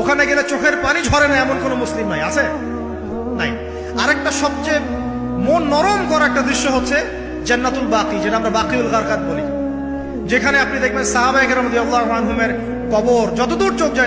ওখানে গেলে চোখের পানি ঝরে না, এমন কোনো মুসলিম নাই, আছে? নাই। আরেকটা সবচেয়ে মন নরম করা একটা দৃশ্য হচ্ছে জান্নাতুল বাকি, যেটা আমরা বাকিউল গারকাত বলি। যেখানে আপনি দেখবেন সাহাবাহ কবর, যতদূর চোখ যায়